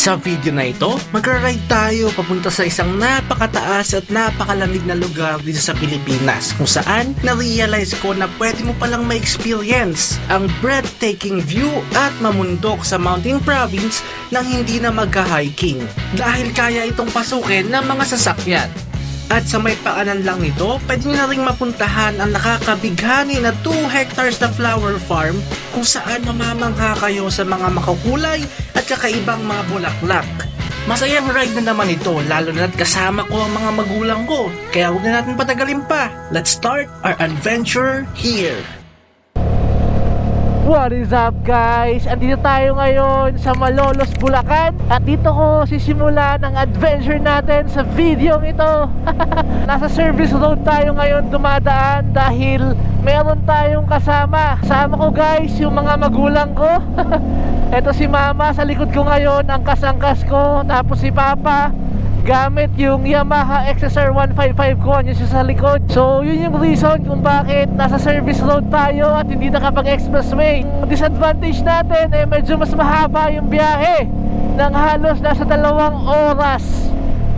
Sa video na ito, magra-ride tayo papunta sa isang napakataas at napakalamig na lugar dito sa Pilipinas kung saan na-realize ko na pwede mo palang ma-experience ang breathtaking view at mamundok sa mountain province nang hindi na magka-hiking dahil kaya itong pasukin ng mga sasakyan. At sa may paanan lang nito, pwede nyo na rin mapuntahan ang nakakabighani na 2 hectares na flower farm kung saan mamamangha kayo sa mga makukulay at kakaibang mga bulaklak. Masayang ride na naman ito, lalo na't kasama ko ang mga magulang ko. Kaya huwag na natin patagalin pa. Let's start our adventure here. What is up guys? Andito tayo ngayon sa Malolos, Bulacan. At dito ko sisimulan ang adventure natin sa video ito. Nasa service road tayo ngayon dumadaan Dahil meron tayong kasama. Kasama ko guys yung mga magulang ko. Ito si mama sa likod ko ngayon Ang kasangkas ko. Tapos si papa gamit yung Yamaha XSR 155 ko yun siya sa likod. So yun yung reason kung bakit nasa service road tayo at hindi nakapag expressway Ang disadvantage natin eh medyo mas mahaba yung biyahe ng halos nasa dalawang oras.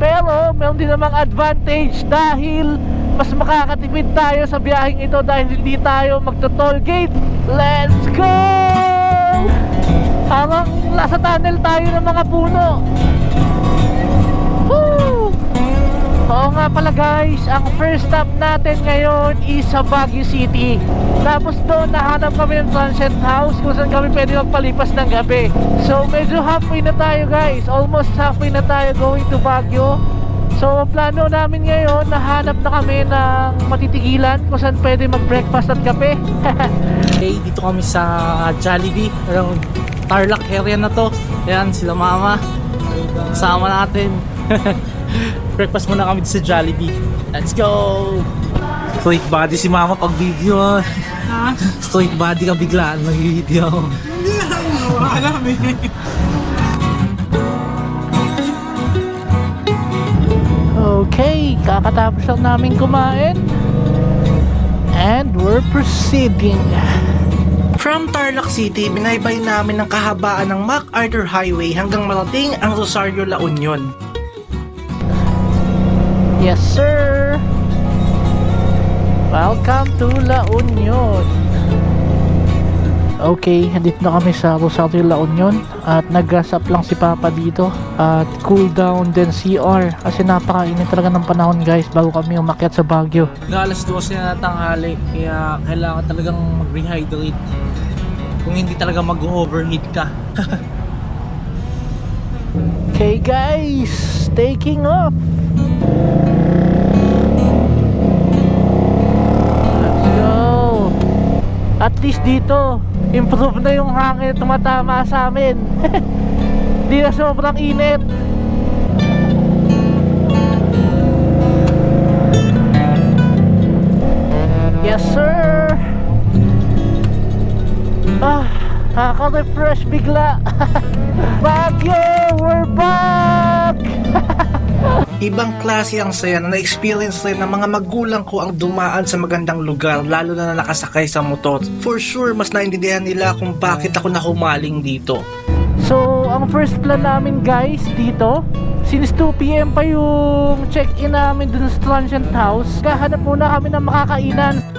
Pero meron din namang advantage dahil mas makakatipid tayo sa biyaheng ito dahil hindi tayo magto-toll gate let's go! Parang nasa tunnel tayo ng mga puno Oo nga pala guys, ang first stop natin ngayon is sa Baguio City. Tapos doon nahanap kami ng transient house kung saan kami pwede magpalipas ng gabi. So medyo halfway na tayo guys, almost halfway na tayo going to Baguio. So plano namin ngayon, nahanap na kami ng matitigilan kung saan pwede mag-breakfast at kape. Okay, dito kami sa Jollibee. Yung Tarlac area na to. Ayan, sila mama. Kasama natin. Breakfast muna kami sa Jollibee. Let's go! Straight body si mama pag video. ah. Straight body ka biglaan mag-video. Okay, kakatapos lang namin kumain. And we're proceeding. From Tarlac City, binaybay namin ang kahabaan ng MacArthur Highway hanggang malating ang Rosario La Union. Yes, sir. Welcome to La Union. Okay, andito na kami sa Rosario La Union at nag-gas up lang si Papa dito at cool down din CR kasi napakainit talaga ng panahon guys bago kami umakyat sa Baguio. Na alas 12 na tanghali. Kaya kailangan talagang mag-rehydrate. Kung hindi talaga mag-overheat ka. Okay guys, taking off. Least dito, improve na yung hangin tumatama sa amin. Hindi na sobrang init. Yes sir. Ah, nakaka-refresh bigla. Baguio, we're back! Ibang klase ang saya na na-experience rin ng mga magulang ko ang dumaan sa magandang lugar lalo na na nakasakay sa motor. For sure, mas naintindihan nila kung bakit ako nahumaling dito. So, ang first plan namin guys dito, since 2pm pa yung check-in namin dun sa transient house, kahanap muna kami ng makakainan.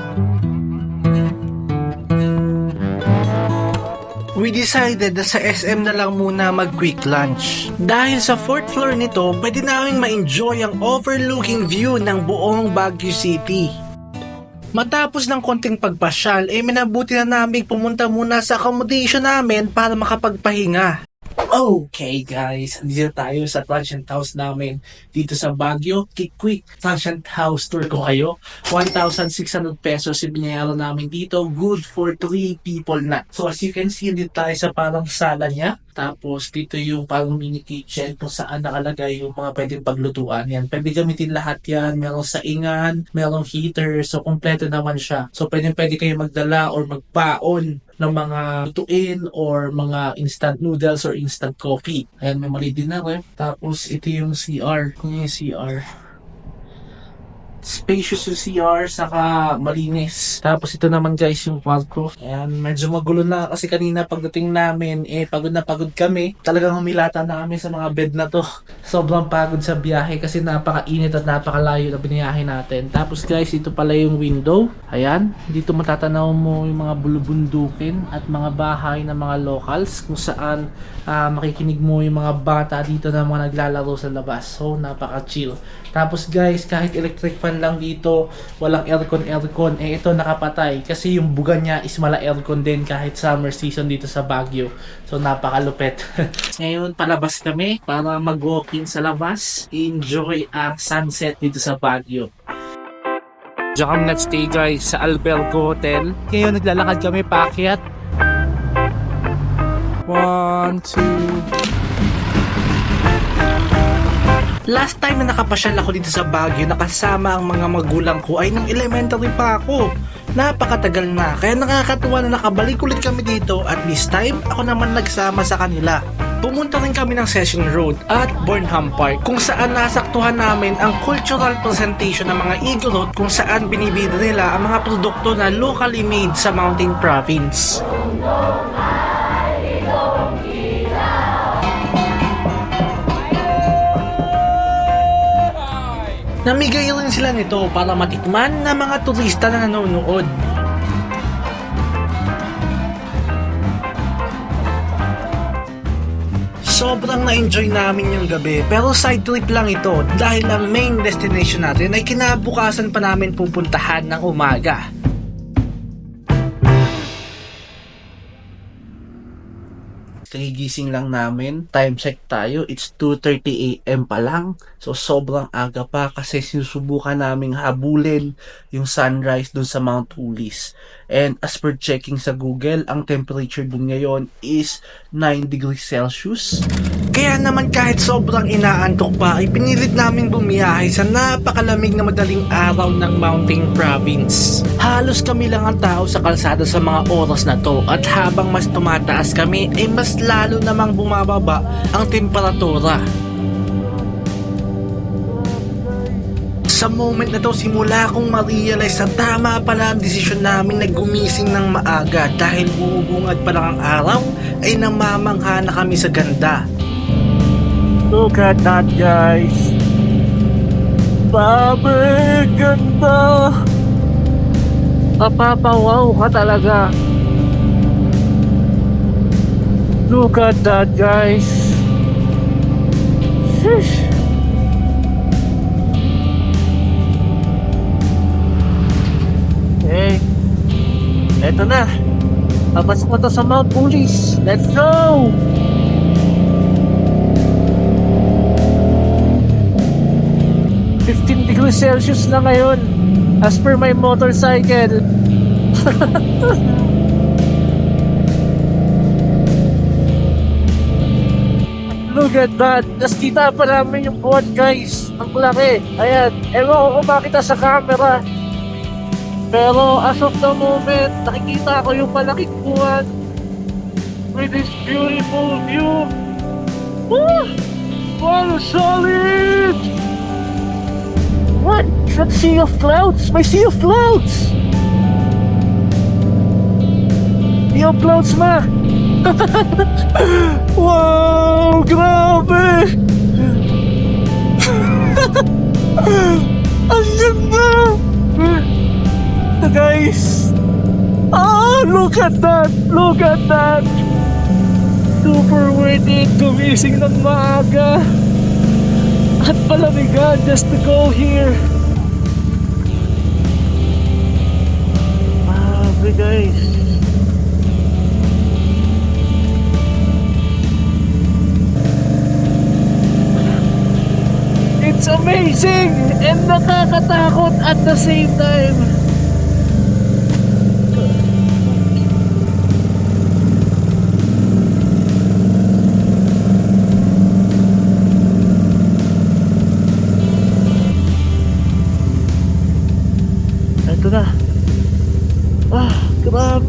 We decided na sa SM na lang muna mag-quick lunch. Dahil sa fourth floor nito, pwede namin ma-enjoy ang overlooking view ng buong Baguio City. Matapos ng konting pagpasyal, eh minabuti na namin pumunta muna sa accommodation namin para makapagpahinga. Okay guys, dito tayo sa transient house namin dito sa Baguio. Quick transient house tour ko kayo. 1,600 pesos yung binayaran namin dito. Good for 3 people na. So as you can see, dito tayo sa parang sala niya. Tapos dito yung parang mini kitchen kung saan nakalagay yung mga pwedeng paglutuan. Yan, pwede gamitin lahat yan. Merong saingan, merong heater. So kompleto naman siya. So pwede pwede kayo magdala or magpaon ng mga lutuin or mga instant noodles or instant coffee. Ayan, may mali din na ref. Tapos ito yung CR. Kung yung CR. spacious yung CR, saka malinis. Tapos ito naman guys yung kwarto. Ayan, medyo magulo na kasi kanina pagdating namin, eh pagod na pagod kami. Talagang humilata na kami sa mga bed na to. Sobrang pagod sa biyahe kasi napakainit at napakalayo na biniyahe natin. Tapos guys, ito pala yung window. Ayan, dito matatanaw mo yung mga bulubundukin at mga bahay ng mga locals kung saan ah, makikinig mo yung mga bata dito na mga naglalaro sa labas. So, napaka-chill. Tapos guys, kahit electric fan lang dito, walang aircon aircon, eh ito nakapatay kasi yung buga niya is mala aircon din kahit summer season dito sa Baguio. So napakalupet. Ngayon palabas kami para mag-walking sa labas, enjoy ang sunset dito sa Baguio. Diyan kami nag-stay guys sa Albergo Hotel. Ngayon naglalakad kami paakyat. One, two, Last time na nakapasyal ako dito sa Baguio nakasama ang mga magulang ko ay nang elementary pa ako. Napakatagal na, kaya nakakatuwa na nakabalik ulit kami dito at this time ako naman nagsama sa kanila. Pumunta rin kami ng Session Road at Burnham Park kung saan nasaktuhan namin ang cultural presentation ng mga Igorot kung saan binibida nila ang mga produkto na locally made sa Mountain Province. Namigay rin sila nito para matikman ng mga turista na nanonood. Sobrang na-enjoy namin yung gabi pero side trip lang ito dahil ang main destination natin ay kinabukasan pa namin pupuntahan ng umaga. Kagigising lang namin. Time check tayo. It's 2.30 a.m. pa lang. So, sobrang aga pa kasi sinusubukan naming habulin yung sunrise dun sa Mount Ulis. And as per checking sa Google, ang temperature dun ngayon is 9 degrees Celsius. Kaya naman kahit sobrang inaantok pa, ay pinilit namin bumiyahe sa napakalamig na madaling araw ng Mountain Province. Halos kami lang ang tao sa kalsada sa mga oras na to at habang mas tumataas kami ay mas lalo namang bumababa ang temperatura. Sa moment na to, simula kong ma-realize na tama pala ang desisyon namin na gumising ng maaga dahil buubungad pa lang ang araw ay namamangha na kami sa ganda. Look at that guys. Babe, ganda. Papapawaw ka talaga. Look at that guys. Sheesh. Hey, eto na. Papasok na to sa Mount Police. Let's go! Degrees Celsius na ngayon as per my motorcycle. Look at that. Tapos kita pa namin yung buwan guys. Ang laki. Ayan. Ewan ko kung makita sa camera. Pero as of the moment, nakikita ko yung malaking buwan with this beautiful view. Woo! Wow, solid! What? That sea of clouds? My sea of clouds! Sea of clouds, ma! wow! Grabe! Ang ganda! Guys! Ah! Look at that! Look at that! Super worth it! Gumising ng maaga! At palamigan just to go here. Grabe guys. It's amazing and nakakatakot at the same time.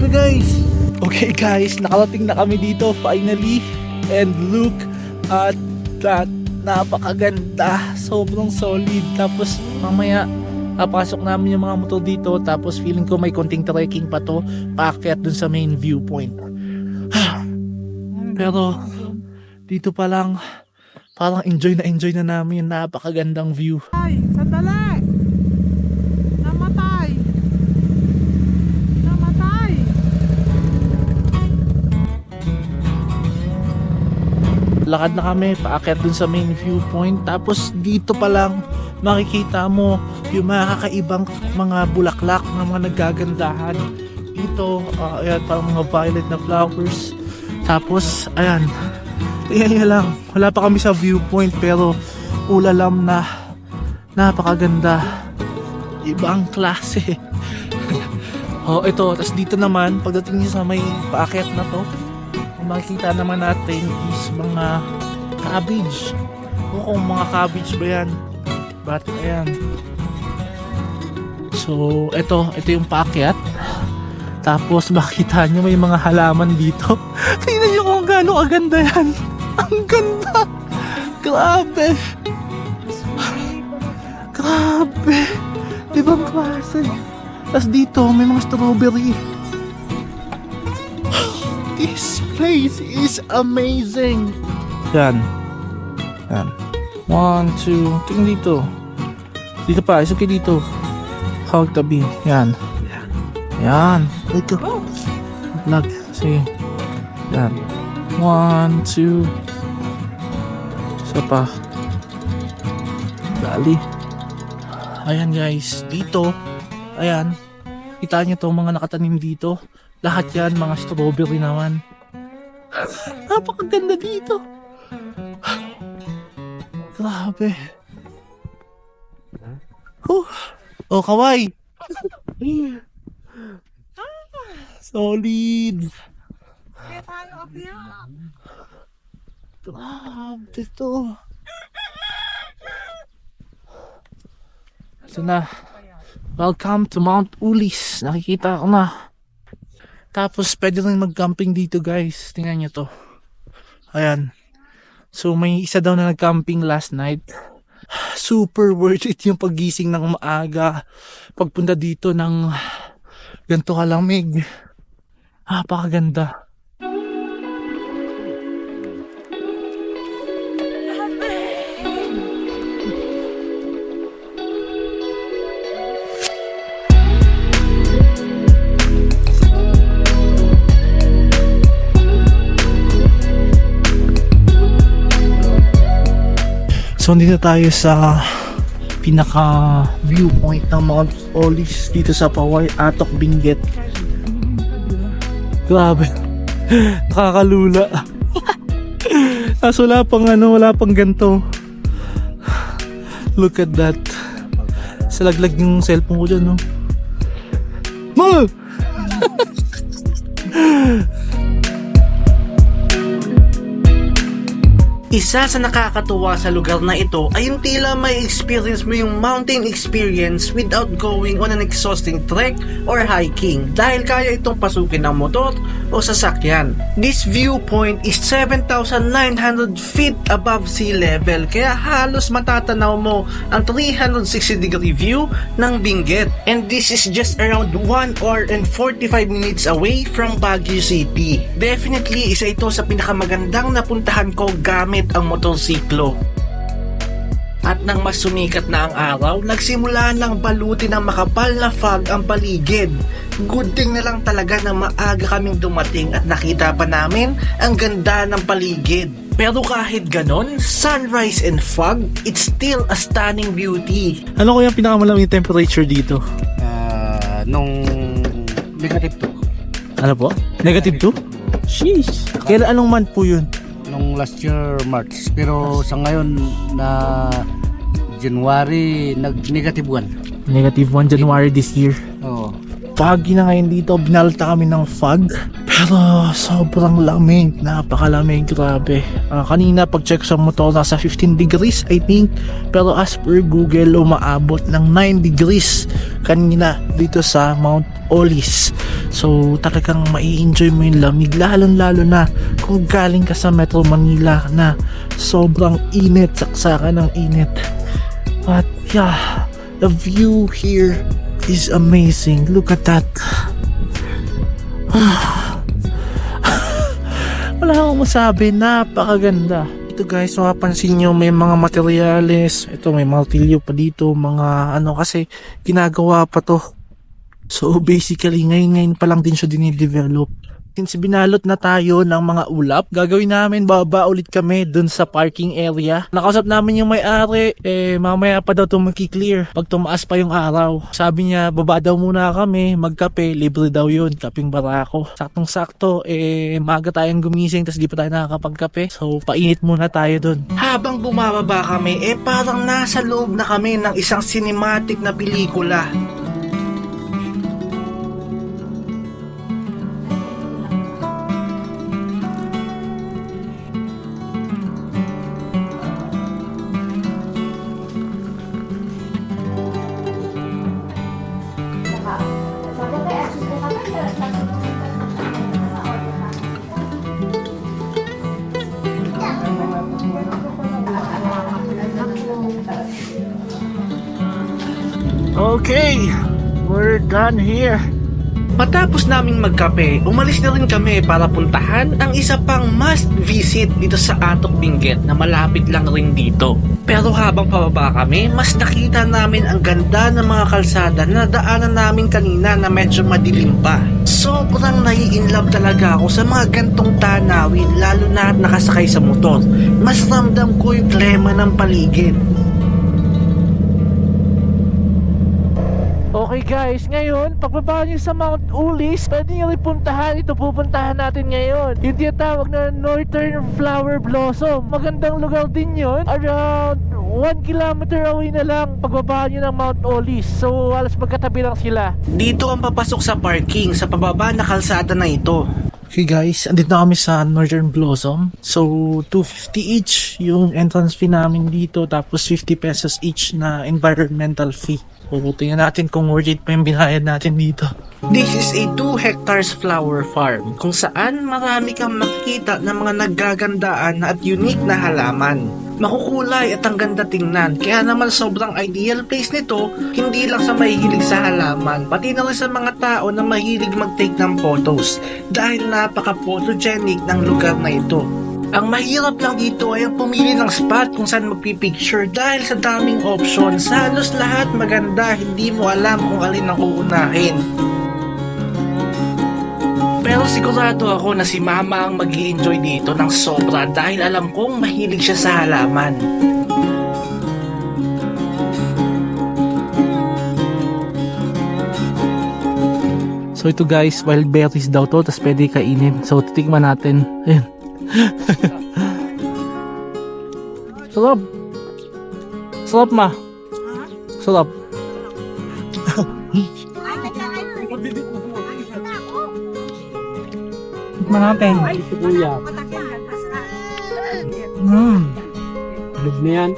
Grabe guys. Okay guys, nakarating na kami dito finally. And look at that. Napakaganda. Sobrang solid. Tapos mamaya Napasok namin yung mga motor dito tapos feeling ko may konting trekking pa to paakyat dun sa main viewpoint. Pero dito pa lang parang enjoy na enjoy na namin yung napakagandang view. Ay, sandali! Lakad na kami paakyat dun sa main viewpoint tapos dito pa lang makikita mo yung mga kakaibang mga bulaklak ng mga nagagandahan. Dito, ah, ayan, parang mga violet na flowers. Tapos, ayan, tingnan nyo lang, wala pa kami sa viewpoint pero ulalam na napakaganda. Ibang klase. oh, ito, tapos dito naman, pagdating sa may paakyat na to, makikita naman natin is mga cabbage. O kung mga cabbage ba yan. But ayan. So, ito, ito yung paakyat. Tapos makita nyo may mga halaman dito. Tingnan nyo kung gaano kaganda yan. Ang ganda. Grabe. Grabe. Ibang klase. Tapos dito, may mga strawberry. This place is amazing. Yan. Yan. One, two. Tingnan dito. Dito pa. Isa kayo dito. Hawag tabi. Yan. Yan. Dito. Vlog. Sige. Yan. One, two. Isa pa. Dali. Ayan guys. Dito. Ayan. Kita nyo to mga nakatanim dito. Lahat yan mga strawberry naman. Napakaganda dito. Grabe. Huh. Oh, kaway. Solid. Grabe to. Ito na. Welcome to Mount Ulis. Nakikita ko na. Tapos pwede rin mag-camping dito guys. Tingnan nyo to. Ayan. So may isa daw na nag-camping last night. Super worth it yung paggising ng maaga. Pagpunta dito ng ganito kalamig. Napakaganda. So dito tayo sa pinaka viewpoint ng Mount Olis dito sa Paway Atok Benguet. Grabe. Nakakalula. Kaso wala pang ano, wala pang ganto. Look at that. Sa laglag yung cellphone ko dyan, no? Ma! Isa sa nakakatuwa sa lugar na ito ay yung tila may experience mo yung mountain experience without going on an exhausting trek or hiking. Dahil kaya itong pasukin ng motor o sasakyan. This viewpoint is 7,900 feet above sea level kaya halos matatanaw mo ang 360 degree view ng Benguet. And this is just around 1 hour and 45 minutes away from Baguio City. Definitely isa ito sa pinakamagandang napuntahan ko gamit ang motorsiklo. At nang mas sumikat na ang araw, nagsimula ng balutin ng makapal na fog ang paligid. Good thing na lang talaga na maaga kaming dumating at nakita pa namin ang ganda ng paligid. Pero kahit ganon, sunrise and fog, it's still a stunning beauty. Ano ko yung pinakamalamig temperature dito? Ah, nung negative 2 Ano po? Negative 2? Sheesh. Kailan anong month po yun? nung last year March pero sa ngayon na January nag negative 1 Negative 1 January this year. Foggy na ngayon dito. Binalta kami ng fog. Pero sobrang lamig. Napakalamig. Grabe. Ah, kanina pag-check sa motor nasa 15 degrees I think. Pero as per Google umaabot ng 9 degrees kanina dito sa Mount Olis. So talagang mai-enjoy mo yung lamig. Lalong lalo na kung galing ka sa Metro Manila na sobrang init. Saksakan ng init. At yeah, The view here is amazing. Look at that. Wala akong masabi, napakaganda. Ito guys, mapapansin nyo may mga materyales. Ito may martilyo pa dito, mga ano kasi ginagawa pa to. So basically, ngayon-ngayon pa lang din siya dinidevelop. Since binalot na tayo ng mga ulap, gagawin namin baba ulit kami dun sa parking area. Nakausap namin yung may-ari, eh mamaya pa daw ito makiklear pag tumaas pa yung araw. Sabi niya, baba daw muna kami, magkape, libre daw yun, kaping barako. Saktong sakto, eh maga tayong gumising, tas di pa tayo nakakapagkape. So painit muna tayo dun. Habang bumababa kami, eh parang nasa loob na kami ng isang cinematic na pelikula. Okay, we're done here. Matapos naming magkape, umalis na rin kami para puntahan ang isa pang must visit dito sa Atok Benguet na malapit lang rin dito. Pero habang pababa kami, mas nakita namin ang ganda ng mga kalsada na daanan namin kanina na medyo madilim pa. Sobrang nai-inlove talaga ako sa mga gantong tanawin lalo na at nakasakay sa motor. Mas ramdam ko yung klema ng paligid. Okay guys, ngayon, pagbaba nyo sa Mount Ulis, pwede nyo rin puntahan. Ito pupuntahan natin ngayon. Yung tinatawag na Northern Flower Blossom. Magandang lugar din yun. Around 1 kilometer away na lang pagbaba nyo ng Mount Ulis. So, alas magkatabi lang sila. Dito ang papasok sa parking sa pababa na kalsada na ito. Okay guys, andito na kami sa Northern Blossom. So, 250 each yung entrance fee namin dito. Tapos 50 pesos each na environmental fee. So, tingnan natin kung worth it pa yung binayad natin dito. This is a 2 hectares flower farm kung saan marami kang makikita ng mga naggagandaan at unique na halaman. Makukulay at ang ganda tingnan kaya naman sobrang ideal place nito hindi lang sa mahihilig sa halaman pati na rin sa mga tao na mahilig mag-take ng photos dahil napaka-photogenic ng lugar na ito. Ang mahirap lang dito ay ang pumili ng spot kung saan magpipicture dahil sa daming options. Halos lahat maganda, hindi mo alam kung alin ang uunahin. Pero sigurado ako na si Mama ang mag enjoy dito ng sobra dahil alam kong mahilig siya sa halaman. So ito guys, wild berries daw to, tapos pwede kainin. So titikman natin. Ayun. Sarap. Sarap ma. Sarap. Tikman natin. Mm. Lug na yan.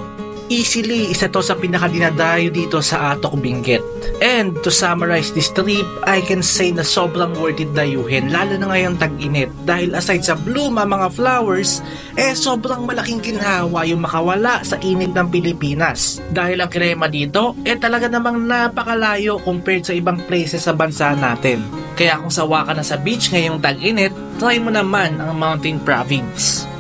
Easily, isa to sa pinakadinadayo dito sa Atok Benguet. And to summarize this trip, I can say na sobrang worth it dayuhin, lalo na ngayong tag-init. Dahil aside sa bloom ang mga flowers, eh sobrang malaking ginhawa yung makawala sa init ng Pilipinas. Dahil ang krema dito, eh talaga namang napakalayo compared sa ibang places sa bansa natin. Kaya kung sawa ka na sa beach ngayong tag-init, try mo naman ang Mountain Province.